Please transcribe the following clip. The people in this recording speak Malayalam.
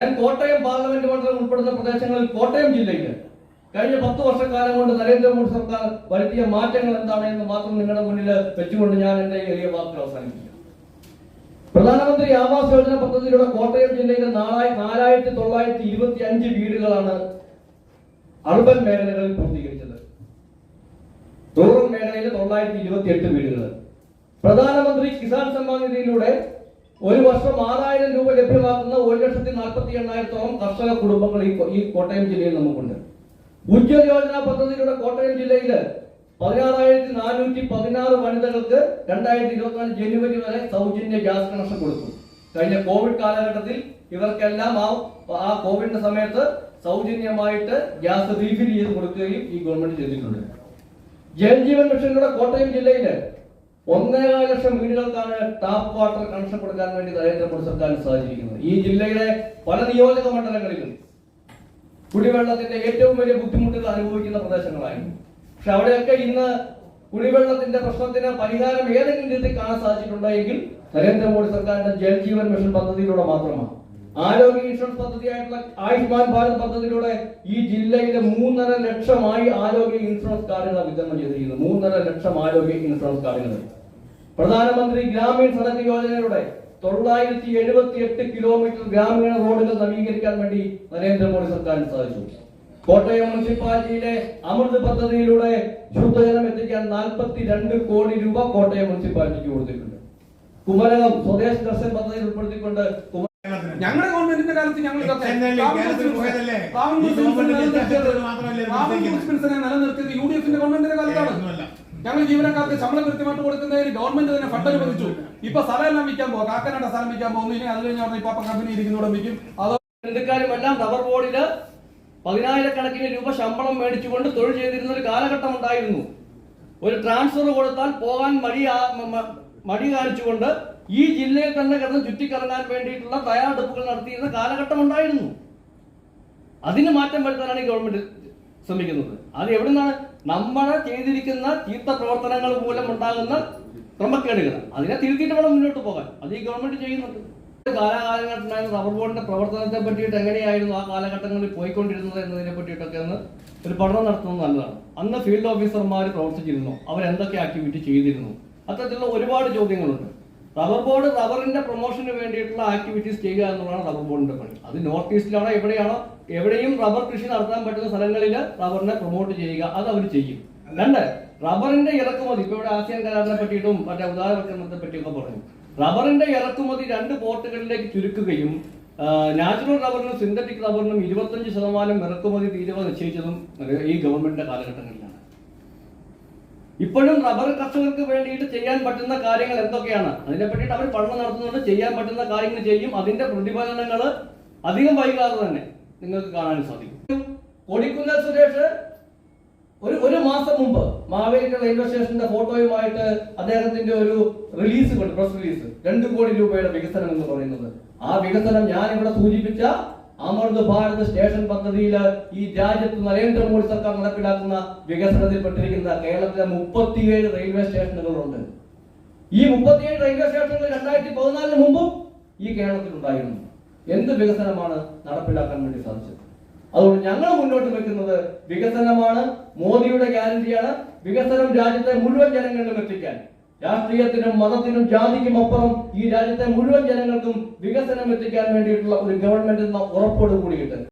കോട്ടയം പാർലമെന്റ് മണ്ഡലം ഉൾപ്പെടുന്ന പ്രദേശങ്ങളിൽ കോട്ടയം ജില്ലയിൽ കഴിഞ്ഞ പത്ത് വർഷക്കാലം കൊണ്ട് നരേന്ദ്രമോദി സർക്കാർ വരുത്തിയ മാറ്റങ്ങൾ എന്താണ് എന്ന് മാത്രം നിങ്ങളുടെ മുന്നിൽ വെച്ചുകൊണ്ട് ഞാൻ എന്റെ എളിയ വാക്കുകൾ അവസാനിപ്പിക്കും. പ്രധാനമന്ത്രി ആവാസ് യോജന പദ്ധതിയിലൂടെ കോട്ടയം ജില്ലയിലെ നാലായി നാലായിരത്തി തൊള്ളായിരത്തി ഇരുപത്തി അഞ്ച് വീടുകളാണ് അർബൻ മേഖലകളിൽ പൂർത്തീകരിച്ചത്. റൂറൽ മേഖലയിലെ തൊള്ളായിരത്തി ഇരുപത്തി എട്ട് വീടുകൾ. പ്രധാനമന്ത്രി കിസാൻ സമ്മാൻ നിധിയിലൂടെ ഒരു വർഷം ആറായിരം രൂപ ലഭ്യമാക്കുന്ന ഒരു ലക്ഷത്തി നാൽപ്പത്തി എണ്ണായിരത്തോളം കർഷക കുടുംബങ്ങൾ ഈ കോട്ടയം ജില്ലയിൽ നമുക്കുണ്ട്. ഉജ്ജ്വൽ യോജന പദ്ധതിയിലൂടെ കോട്ടയം ജില്ലയിൽ പതിനാറായിരത്തി നാനൂറ്റി പതിനാറ് വനിതകൾക്ക് രണ്ടായിരത്തി ഇരുപത്തിനാല് ജനുവരി വരെ സൗജന്യ ഗ്യാസ് കണക്ഷൻ കൊടുക്കും. കഴിഞ്ഞ കോവിഡ് കാലഘട്ടത്തിൽ ഇവർക്കെല്ലാം ആ ആ കോവിഡിന്റെ സമയത്ത് സൗജന്യമായിട്ട് ഗ്യാസ് റീഫിൽ ചെയ്ത് കൊടുക്കുകയും ഈ ഗവൺമെന്റ് ചെയ്തിട്ടുണ്ട്. ജലജീവൻ മിഷനിലൂടെ കോട്ടയം ജില്ലയിൽ ഒന്നേകാൽ ലക്ഷം വീടുകൾക്കാണ് ടാപ്പ് വാട്ടർ കണക്ഷൻ കൊടുക്കാൻ വേണ്ടി നരേന്ദ്രമോദി സർക്കാരിന് സാധിച്ചിരിക്കുന്നത് ഈ ജില്ലയിലെ പല നിയോജക മണ്ഡലങ്ങളിലും കുടിവെള്ളത്തിന്റെ ഏറ്റവും വലിയ ബുദ്ധിമുട്ടുകൾ അനുഭവിക്കുന്ന പ്രദേശങ്ങളായിരുന്നു. പക്ഷെ അവിടെയൊക്കെ ഇന്ന് കുടിവെള്ളത്തിന്റെ പ്രശ്നത്തിന് പരിഹാരം ഏതെങ്കിലും രീതിയിൽ കാണാൻ സാധിച്ചിട്ടുണ്ടെങ്കിൽ നരേന്ദ്രമോദി സർക്കാരിന്റെ ജൽജീവൻ മിഷൻ പദ്ധതിയിലൂടെ മാത്രമാണ്. ആരോഗ്യ ഇൻഷുറൻസ് പദ്ധതിയായിട്ടുള്ള ആയുഷ്മാൻ ഭാരത് പദ്ധതിയിലൂടെ ഈ ജില്ലയിലെ മൂന്നര ലക്ഷമായി ആരോഗ്യ ഇൻഷുറൻസ് കാർഡുകൾ വിതരണം ചെയ്തിരിക്കുന്നത് മൂന്നര ലക്ഷം ആരോഗ്യ ഇൻഷുറൻസ് കാർഡുകൾ. പ്രധാനമന്ത്രി ഗ്രാമീൺ സടക്ക് യോജനയുടെ തൊള്ളായിരത്തി എഴുപത്തി എട്ട് കിലോമീറ്റർ ഗ്രാമീണ റോഡുകൾ നവീകരിക്കാൻ വേണ്ടി നരേന്ദ്രമോദി സർക്കാരിന് സാധിച്ചു. കോട്ടയം മുനിസിപ്പാലിറ്റിയിലെ അമൃത് പദ്ധതിയിലൂടെ ശുദ്ധജലം എത്തിക്കാൻ നാൽപ്പത്തി രണ്ട് കോടി രൂപ കോട്ടയം മുനിസിപ്പാലിറ്റിക്ക് കൊടുത്തിട്ടുണ്ട്. കുമരകം സ്വദേശ് ദർശൻ പദ്ധതിയിൽ ഉൾപ്പെടുത്തിക്കൊണ്ട് ഞങ്ങളുടെ ഗവൺമെന്റിന്റെ കാലത്ത് ഞങ്ങൾ ഗവൺമെന്റ് നിലനിർത്തിയത് യു ഡി എഫിന്റെ ഗവൺമെന്റിന്റെ കാലത്താണ്. ഞങ്ങൾ ജീവനക്കാർക്ക് ശമ്പളം കൃത്യമായിട്ട് കൊടുക്കുന്നതിന് ഗവൺമെന്റ് തന്നെ ഫണ്ട് അനുവദിച്ചു. ഇപ്പൊ സ്ഥലം എല്ലാം വിൽക്കാൻ പോകും കാക്കനാട്ട സ്ഥലം വിൽക്കാൻ പോകുന്നു. ഇനി അത് കഴിഞ്ഞ് പറഞ്ഞ ഇപ്പൊ കമ്പനി ഇരിക്കുന്നതോടെ വിൽക്കും. അതോ ബന്ധുക്കാരും എല്ലാം റബ്ബർ ബോർഡിൽ പതിനായിരക്കണക്കിന് രൂപ ശമ്പളം മേടിച്ചുകൊണ്ട് തൊഴിൽ ചെയ്തിരുന്ന ഒരു കാലഘട്ടം ഉണ്ടായിരുന്നു. ഒരു ട്രാൻസ്ഫർ കൊടുത്താൽ പോകാൻ മടി മടി കാണിച്ചുകൊണ്ട് ഈ ജില്ലയിൽ തന്നെ കിടന്ന് ചുറ്റിക്കറങ്ങാൻ വേണ്ടിയിട്ടുള്ള തയ്യാറെടുപ്പുകൾ നടത്തിയിരുന്ന കാലഘട്ടം ഉണ്ടായിരുന്നു. അതിന് മാറ്റം വരുത്താനാണ് ഈ ഗവൺമെന്റ് ശ്രമിക്കുന്നത്. അത് എവിടെ നിന്നാണ് നമ്മളെ ചെയ്തിരിക്കുന്ന ചീത്ത പ്രവർത്തനങ്ങൾ മൂലം ഉണ്ടാകുന്ന ക്രമക്കേടുകൾ. അതിനെ തിരുത്തിയിട്ട് വേണം മുന്നോട്ട് പോകാൻ. അത് ഈ ഗവൺമെന്റ് ചെയ്യുന്നുണ്ട്. കാലാകാലഘട്ടത്തിലായിരുന്ന റബ്ബർ ബോർഡിന്റെ പ്രവർത്തനത്തെ പറ്റിയിട്ട് എങ്ങനെയായിരുന്നു ആ കാലഘട്ടങ്ങളിൽ പോയിക്കൊണ്ടിരുന്നത് എന്നതിനെ പറ്റിയിട്ടൊക്കെ ഒന്ന് ഒരു പഠനം നടത്തുന്നത് നല്ലതാണ്. അന്ന് ഫീൽഡ് ഓഫീസർമാർ പ്രവർത്തിച്ചിരുന്നു. അവരെന്തൊക്കെ ആക്ടിവിറ്റി ചെയ്തിരുന്നു? അത്തരത്തിലുള്ള ഒരുപാട് ചോദ്യങ്ങളുണ്ട്. റബ്ബർ ബോർഡ് റബ്ബറിന്റെ പ്രൊമോഷന് വേണ്ടിയിട്ടുള്ള ആക്ടിവിറ്റീസ് ചെയ്യുക എന്നുള്ളതാണ് റബ്ബർ ബോർഡിന്റെ പണി. അത് നോർത്ത് ഈസ്റ്റിലാണോ എവിടെയാണോ എവിടെയും റബ്ബർ കൃഷി നടത്താൻ പറ്റുന്ന സ്ഥലങ്ങളിൽ റബ്ബറിനെ പ്രൊമോട്ട് ചെയ്യുക അത് അവർ ചെയ്യും. രണ്ട് റബ്ബറിന്റെ ഇറക്കുമതി. ഇപ്പൊ ഇവിടെ ആസിയാൻ കരാറിനെ പറ്റിയിട്ടും മറ്റേ ഉദാഹരണത്തെ പറ്റിയൊക്കെ പറഞ്ഞു. റബ്ബറിന്റെ ഇറക്കുമതി രണ്ട് പോർട്ടുകളിലേക്ക് ചുരുക്കുകയും നാച്ചുറൽ റബ്ബറിനും സിന്തറ്റിക് റബ്ബറിനും ഇരുപത്തഞ്ച് ശതമാനം ഇറക്കുമതി തീരുവ നിശ്ചയിച്ചതും ഈ ഗവൺമെന്റിന്റെ കാലഘട്ടങ്ങളിലാണ്. ഇപ്പോഴും റബ്ബർ കർഷകർക്ക് വേണ്ടിയിട്ട് ചെയ്യാൻ പറ്റുന്ന കാര്യങ്ങൾ എന്തൊക്കെയാണ്? അതിനെ പറ്റിയിട്ട് അവർ പഠനം നടത്തുന്നുണ്ട് ചെയ്യാൻ പറ്റുന്ന കാര്യങ്ങൾ ചെയ്യും. അതിന്റെ പ്രതിഫലനങ്ങൾ അധികം വൈകാതെ തന്നെ നിങ്ങൾക്ക് കാണാൻ സാധിക്കും. കൊടിക്കുന്നൽ സുരേഷ് ഒരു ഒരു മാസം മുമ്പ് മാവേലിക്കൽ റെയിൽവേ സ്റ്റേഷന്റെ ഫോട്ടോയുമായിട്ട് അദ്ദേഹത്തിന്റെ ഒരു റിലീസ് കൊണ്ട് പ്രസ് റിലീസ് രണ്ട് കോടി രൂപയുടെ വികസനം എന്ന് പറയുന്നത്. ആ വികസനം ഞാൻ ഇവിടെ സൂചിപ്പിച്ച അമൃത് ഭാരത് സ്റ്റേഷൻ പദ്ധതിയിൽ ഈ രാജ്യത്ത് നരേന്ദ്രമോദി സർക്കാർ നടപ്പിലാക്കുന്ന വികസനത്തിൽപ്പെട്ടിരിക്കുന്ന കേരളത്തിലെ മുപ്പത്തിയേഴ് റെയിൽവേ സ്റ്റേഷനുകളുണ്ട്. ഈ മുപ്പത്തിയേഴ് റെയിൽവേ സ്റ്റേഷനുകൾ രണ്ടായിരത്തി പതിനാലിന് മുമ്പും ഈ കേരളത്തിൽ ഉണ്ടായിരുന്നു എന്ത് വികസനമാണ് നടപ്പിലാക്കാൻ വേണ്ടി സാധിച്ചത്? അതുകൊണ്ട് ഞങ്ങൾ മുന്നോട്ട് വെക്കുന്നത് വികസനമാണ് മോദിയുടെ ഗ്യാരണ്ടിയാണ് വികസനം രാജ്യത്തെ മുഴുവൻ ജനങ്ങളിലും എത്തിക്കാൻ. രാഷ്ട്രീയത്തിനും മതത്തിനും ജാതിക്കും അപ്പുറം ഈ രാജ്യത്തെ മുഴുവൻ ജനങ്ങൾക്കും വികസനം എത്തിക്കാൻ വേണ്ടിയിട്ടുള്ള ഒരു ഗവൺമെന്റ് എന്ന ഉറപ്പോട് കൂടിയിട്ട്